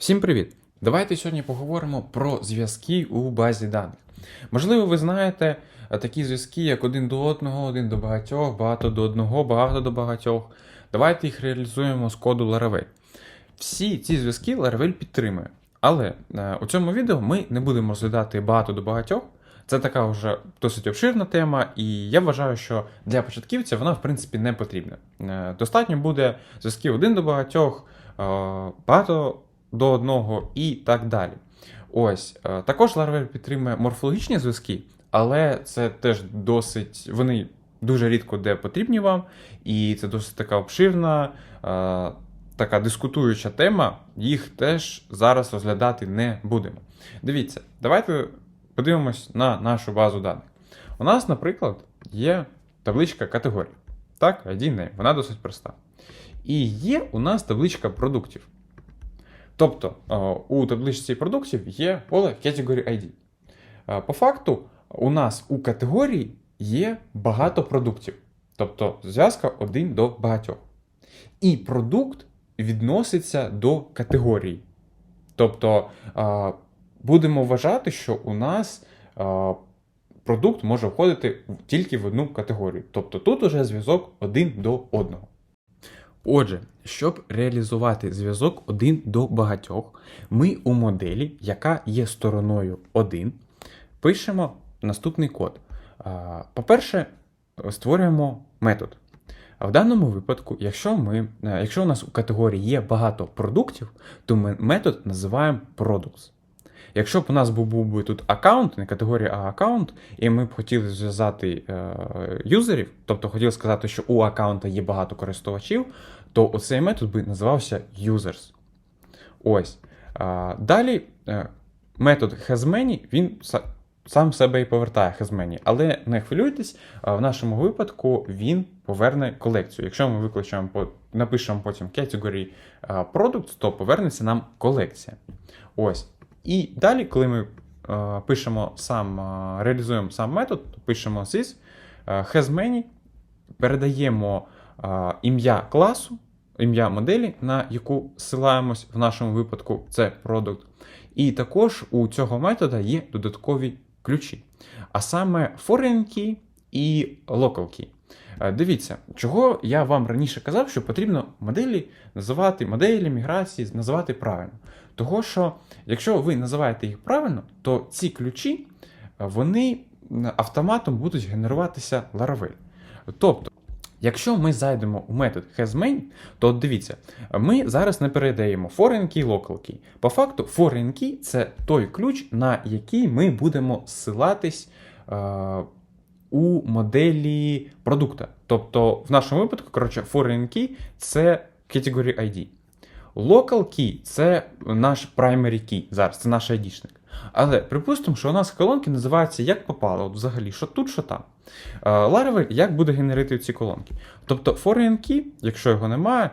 Всім привіт! Давайте сьогодні поговоримо про зв'язки у базі даних. Можливо, ви знаєте е, такі зв'язки, як один до одного, один до багатьох, багато до одного, багато до багатьох. Давайте їх реалізуємо з коду Laravel. Всі ці зв'язки Laravel підтримує. Але е, у цьому відео ми не будемо розглядати багато до багатьох. Це така вже досить обширна тема, і я вважаю, що для початківця вона в принципі не потрібна. Е, Достатньо буде зв'язків один до багатьох, багато до одного і так далі. Ось е, також Laravel підтримує морфологічні зв'язки, але це теж досить вони дуже рідко де потрібні вам, і це досить така обширна, е, така дискутуюча тема. Їх теж зараз розглядати не будемо. Дивіться, давайте подивимось на нашу базу даних. У нас, наприклад, є табличка категорій. Так, ID name, вона досить проста. І є у нас табличка продуктів. Тобто е, у табличці продуктів є поле Category ID. Е, По факту, у нас у категорії є багато продуктів. Тобто зв'язка один до багатьох. І продукт відноситься до категорії. Тобто е, будемо вважати, що у нас продукт може входити тільки в одну категорію. Тобто тут уже зв'язок один до одного. Отже, щоб реалізувати зв'язок один до багатьох, ми у моделі, яка є стороною 1, пишемо наступний код. По-перше, створюємо метод. А в даному випадку, якщо, ми, е, якщо у нас у категорії є багато продуктів, то ми метод називаємо products. Якщо б у нас був, був би тут аккаунт, не категорія, а аккаунт, і ми б хотіли зв'язати е, юзерів, тобто хотіли сказати, що у аккаунта є багато користувачів, то оцей метод би називався users. Ось. А, далі е, метод hasMany, він са- сам себе і повертає hasMany, але не хвилюйтесь, в нашому випадку він поверне колекцію. Якщо ми викличемо, по- напишемо потім category а, products, то повернеться нам колекція. Ось. І далі, коли ми е, пишемо сам, е, реалізуємо сам метод, то пишемо this, е, hasMany, передаємо е, ім'я класу, ім'я моделі, на яку ссилаємось, в нашому випадку це продукт. І також у цього метода є додаткові ключі. А саме foreign key і local key. Е, Дивіться, чого я вам раніше казав, що потрібно моделі називати моделі міграції, називати правильно. Того, що якщо ви називаєте їх правильно, то ці ключі е, вони автоматом будуть генеруватися Laravel. Тобто, якщо ми зайдемо у метод hasMain, то дивіться, ми зараз не передаємо foreign key, local key. По факту, foreign key – це той ключ, на який ми будемо ссилатись е, у моделі продукта. Тобто, в нашому випадку, коротше, foreign key – це category ID. Local key це наш primary key зараз, це наш ID-шник. Але припустимо, що у нас колонки називаються як попало, от взагалі, що тут, що там. Е, Laravel як буде генерити ці колонки? Тобто foreign key, якщо його немає,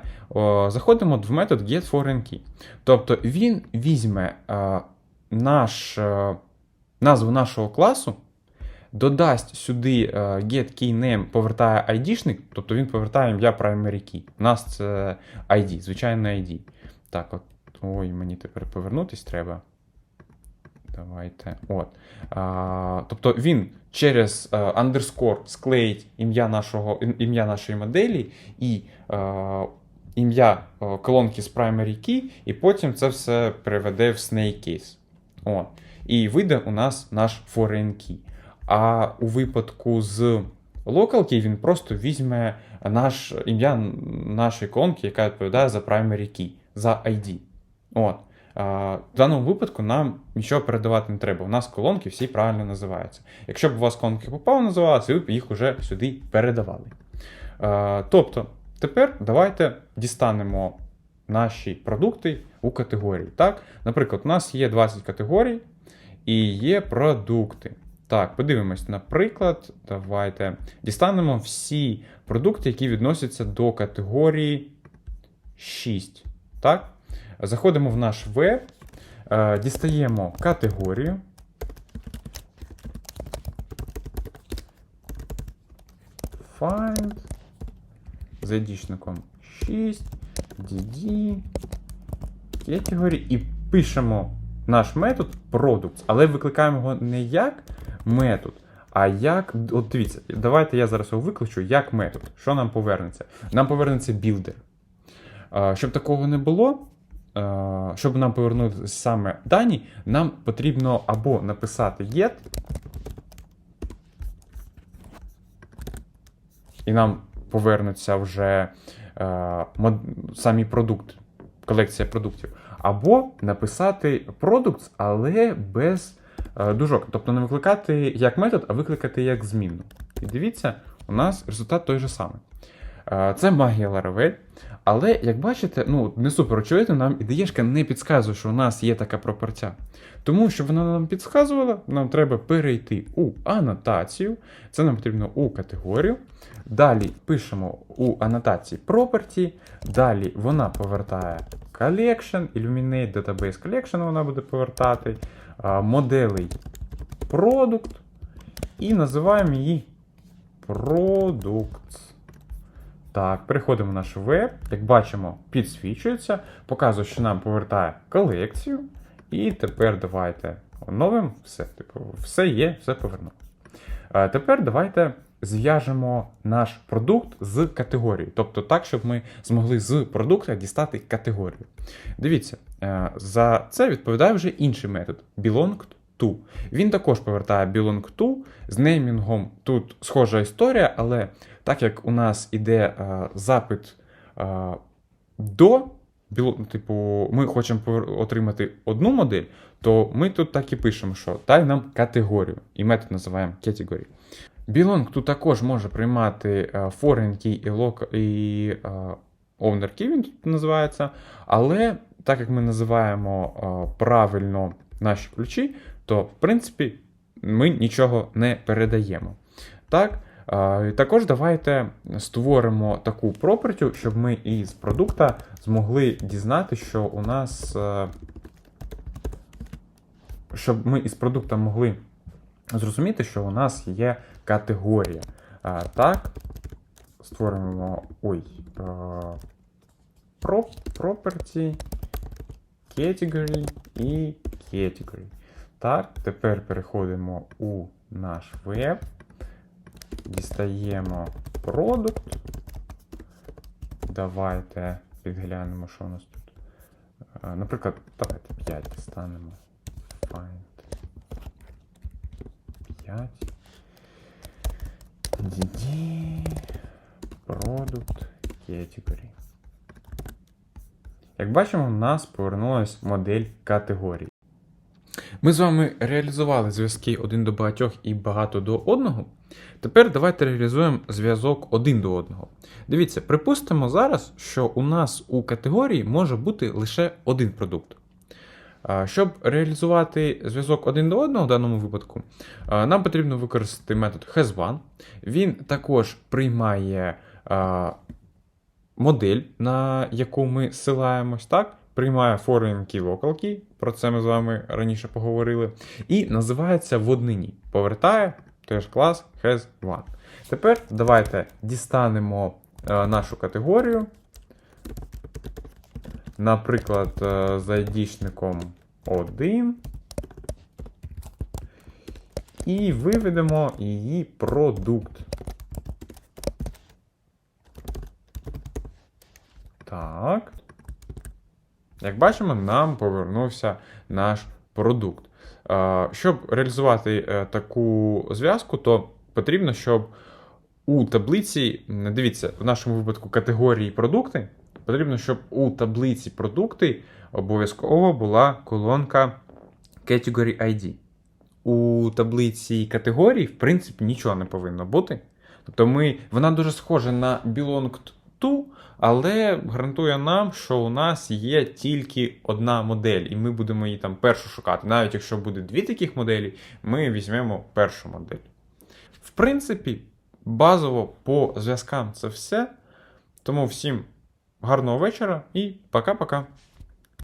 заходимо в метод getForeignKey. Тобто він візьме е, наш, е, назву нашого класу, додасть сюди е, getKeyName, повертає ID-шник, тобто він повертає ім'я primary key. У нас це ID, звичайно ID. Так, от. Ой, мені тепер повернутись треба. Давайте. От. А, тобто він через е, underscore склеїть ім'я нашого, ім'я нашої моделі і е, ім'я колонки з primary key, і потім це все переведе в snake case. От. І вийде у нас наш foreign key. А у випадку з key він просто візьме наш, ім'я нашої колонки, яка відповідає за primary key, за ID. От. В даному випадку нам нічого передавати не треба. У нас колонки всі правильно називаються. Якщо б у вас колонки попав називалися, ви б їх вже сюди передавали. Тобто, тепер давайте дістанемо наші продукти у категорії. Так? Наприклад, у нас є 20 категорій і є продукти. Так, подивимось, наприклад, давайте дістанемо всі продукти, які відносяться до категорії 6. Так? Заходимо в наш веб, е, дістаємо категорію. Find. З ID-шником 6, DD, category і пишемо наш метод products, але викликаємо його не як метод, а як. От дивіться, давайте я зараз його викличу як метод. Що нам повернеться? Нам повернеться білдер. Щоб такого не було, щоб нам повернути саме дані, нам потрібно або написати get, і нам повернуться вже самі продукти, колекція продуктів. Або написати products, але без дужок. Тобто не викликати як метод, а викликати як змінну. І дивіться, у нас результат той же самий. Е, Це магія Laravel. Але, як бачите, ну, не супер очевидно, нам ідеєшка не підказує, що у нас є така пропорця. Тому, щоб вона нам підказувала, нам треба перейти у анотацію. Це нам потрібно у категорію. Далі пишемо у анотації property. Далі вона повертає collection, Illuminate Database Collection вона буде повертати, моделей product і називаємо її products. Так, переходимо в наш веб. Як бачимо, підсвічується, показує, що нам повертає колекцію. І тепер давайте оновимо все. Типу, все є, все повернуло. Тепер давайте зв'яжемо наш продукт з категорією. Тобто так, щоб ми змогли з продукта дістати категорію. Дивіться, за це відповідає вже інший метод belong to. Він також повертає belong to з неймінгом. Тут схожа історія, але так як у нас іде е, запит е, до, типу, ми хочемо отримати одну модель, то ми тут так і пишемо, що дай нам категорію. І метод називаємо category. Belong тут також може приймати е, foreign key і, local, і е, owner key, він тут називається. Але так як ми називаємо е, правильно наші ключі, то в принципі ми нічого не передаємо. Так? Е, Також давайте створимо таку пропертю, щоб ми із продукта змогли дізнати, що у нас. е, Щоб ми із продукта могли зрозуміти, що у нас є категорія. Так, створимо ой, property, category і category. Так, тепер переходимо у наш веб, дістаємо продукт. Давайте підглянемо, що у нас тут. Е, Наприклад, давайте 5 станемо. Find 5. DD. Product Category. Як бачимо, в нас повернулась модель категорій. Ми з вами реалізували зв'язки один до багатьох і багато до одного. Тепер давайте реалізуємо зв'язок один до одного. Дивіться, припустимо зараз, що у нас у категорії може бути лише один продукт. Щоб реалізувати зв'язок один до одного в даному випадку, нам потрібно використати метод has1. Він також приймає модель, на яку ми ссилаємось, так? Приймає foreign key, про це ми з вами раніше поговорили. І називається в однині. Повертає теж клас has1. Тепер давайте дістанемо е, нашу категорію. Наприклад, е, з айдішником 1. І виведемо її продукт. Так. Як бачимо, нам повернувся наш продукт. Щоб реалізувати е, таку зв'язку, то потрібно, щоб у таблиці, дивіться, в нашому випадку категорії продукти, потрібно, щоб у таблиці продукти обов'язково була колонка Category ID. У таблиці категорій, в принципі, нічого не повинно бути. Тобто ми, вона дуже схожа на belong to, але гарантує нам, що у нас є тільки одна модель, і ми будемо її там першу шукати. Навіть якщо буде дві таких моделі, ми візьмемо першу модель. В принципі, базово по зв'язкам це все. Тому всім гарного вечора і пока-пока.